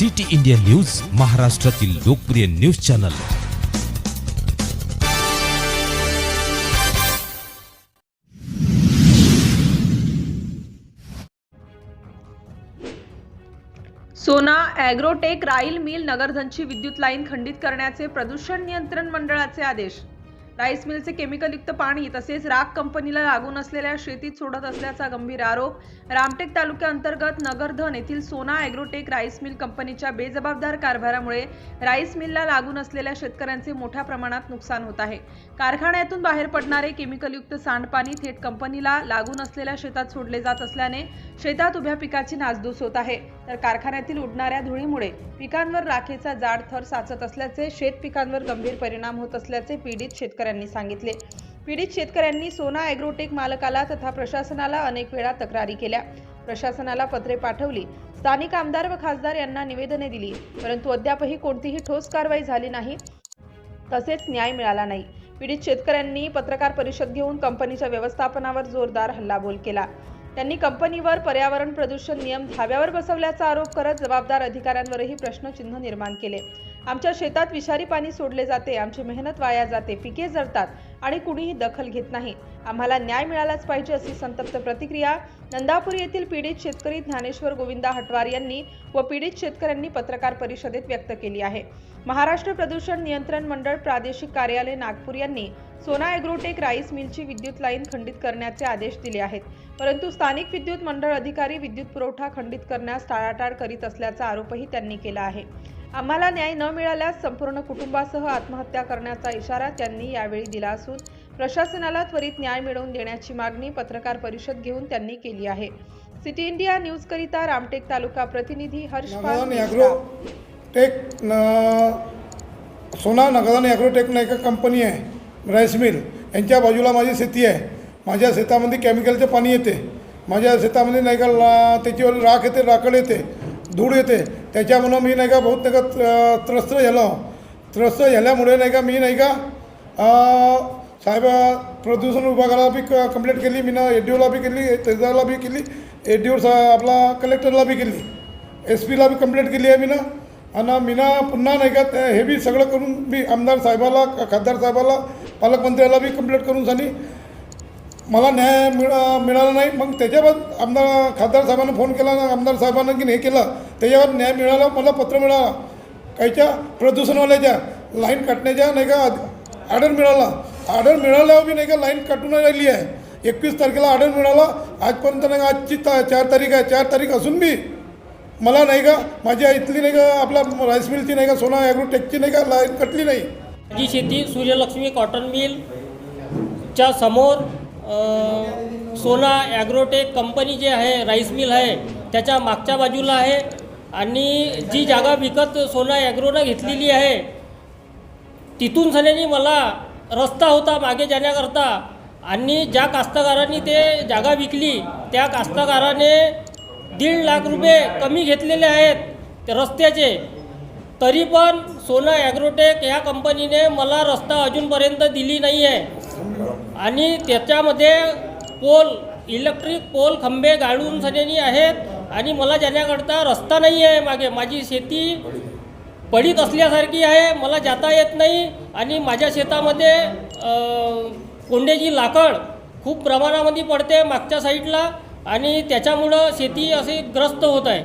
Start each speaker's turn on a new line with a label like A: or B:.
A: City India news महाराष्ट्रातील लोकप्रिय news channel.
B: Sona agrotech राईल मिल नगरधनची विद्युत लाईन खंडित करण्याचे प्रदूषण नियंत्रण मंडळाचे आदेश. राईस मिलचे केमिकलयुक्त पाणी तसेच राग कंपनीला लागून असलेल्या शेतीत सोडत असल्याचा गंभीर आरोप. रामटेक तालुक्याअंतर्गत नगरधन येथील सोना ॲग्रोटेक राईस मिल कंपनीच्या बेजबाबदार कारभारामुळे राईस मिलला लागून असलेल्या शेतकऱ्यांचे मोठ्या प्रमाणात नुकसान होत आहे. कारखान्यातून बाहेर पडणारे केमिकलयुक्त सांडपाणी थेट कंपनीला लागून असलेल्या शेतात सोडले जात असल्याने शेतात उभ्या पिकाची नासधूस होत आहे. तर कारखान्यातील उडणाऱ्या धुळीमुळे पिकांवर राखेचा जाड थर साचत असल्याचे शेत पिकांवर गंभीर परिणाम होत असल्याचे पीडित शेतकऱ्यांनी सांगितले. पीडित शेतकऱ्यांनी सोना ॲग्रोटेक मालकाला तथा प्रशासनाला अनेक वेळा तक्रारी केल्या. प्रशासनाला पत्रे पाठवली. स्थानिक आमदार व खासदार यांना निवेदने दिली. परंतु अद्यापही कोणतीही ठोस कारवाई झाली नाही. तसेच न्याय मिळाला नाही. पीडित शेतकऱ्यांनी पत्रकार परिषद घेऊन कंपनीच्या व्यवस्थापनावर जोरदार हल्लाबोल केला. त्यांनी कंपनीवर पर्यावरण प्रदूषण नियम धाव्यावर बसवल्याचा आरोप करत जबाबदार अधिकाऱ्यांवरही प्रश्नचिन्ह निर्माण केले. आमच्या शेतात विषारी पाणी सोडले जाते आमची मेहनत वाया जाते पिके जळतात आणि कुणीही दखल घेत नाही. आम्हाला न्याय मिळालाच पाहिजे अशी संतप्त प्रतिक्रिया नंदापूर येथील पीडित शेतकरी ज्ञानेश्वर गोविंदा हटवार यांनी व पीडित शेतकऱ्यांनी पत्रकार परिषदेत व्यक्त केली आहे. महाराष्ट्र प्रदूषण नियंत्रण मंडळ प्रादेशिक कार्यालय नागपूर यांनी सोना ॲग्रोटेक राईस मिलची विद्युत लाईन खंडित करण्याचे आदेश दिले आहेत. परंतु स्थानिक विद्युत मंडळ अधिकारी विद्युत पुरवठा खंडित करण्यास टाळाटाळ करीत असल्याचा आरोपही त्यांनी केला आहे. आम्हाला न्याय न मिळाल्यास संपूर्ण कुटुंबासह आत्महत्या करण्याचा इशारा त्यांनी यावेळी दिला असून प्रशासनाला त्वरित न्याय मिळवून देण्याची मागणी पत्रकार परिषद घेऊन त्यांनी केली आहे. सिटी इंडिया न्यूजकरिता रामटेक तालुका प्रतिनिधी हर्ष
C: टेक न सोना नगदान ॲग्रोटेक नाही का कंपनी आहे. Rice mill. यांच्या बाजूला माझी शेती आहे. माझ्या शेतामध्ये केमिकलचे पाणी येते. माझ्या शेतामध्ये नाही का ला त्याच्यावर राख येते राखड येते धूळ येते. त्याच्यामुळं मी नाही का बहुत नाही का त्रस्त झालो. त्रस्त झाल्यामुळे नाही का मी नाही का साहेब प्रदूषण विभागाला बी क कंप्लेंट केली मी ना ए डी ओला बी केली तहसीलदारला बी केली ए डी ओ सा आपला कलेक्टरला बी केली. एस पीला बी कंप्लेंट केली आहे मी ना आणि मी ना पुन्हा नाही का हे बी सगळं करून मी आमदार साहेबाला खासदार साहेबाला पालकमंत्र्याला बी कंप्लेंट करून झाली. मला न्याय मिळा मिळाला नाही. मग त्याच्यावर आमदार खासदार साहेबांना फोन केला ना आमदार साहेबांना की हे केलं त्याच्यावर न्याय मिळाला मला पत्र मिळाला. कायच्या प्रदूषणवाल्याच्या लाईन काटण्याच्या नाही का ऑर्डर मिळाला. ऑर्डर मिळाल्यावर मी नाही का लाईन काटून राहिली आहे. एकवीस तारखेला ऑर्डर मिळाला. आजपर्यंत नाही का आजची ता चार तारीख आहे. चार तारीख असून बी मला नाही का माझ्या इथली नाही का आपला राईस मिलची नाही का सोना ॲग्रोटेकची नाही का लाईन कटली नाही.
D: माझी शेती सूर्यलक्ष्मी कॉटन मिल च्या समोर सोना ॲग्रोटेक कंपनी जे आहे राईस मिल आहे त्याच्या मागच्या बाजूला आहे. आणि जी जागा विकत सोना ॲग्रोनं घेतलेली आहे तिथून सण्याने मला रस्ता होता मागे जाण्याकरता. आणि ज्या कास्तकारांनी ते जागा विकली त्या कास्तकाराने दीड लाख रुपये कमी घेतलेले आहेत ते रस्त्याचे. तरी पण सोना ॲग्रोटेक ह्या कंपनीने मला रस्ता अजूनपर्यंत दिली नाही आहे. आणि त्याच्यामध्ये पोल इलेक्ट्रिक पोल खंबे गाळून सण्यानी आहेत आणि मला जाण्याकरता रस्ता नाही आहे मागे. माझी शेती पडीत असल्यासारखी आहे मला जाता येत नाही आणि माझ्या शेतामध्ये कोंड्याची लाकड खूप प्रमाणामध्ये पडते मागच्या साईडला आणि त्याच्यामुळं शेती अशी ग्रस्त होत आहे.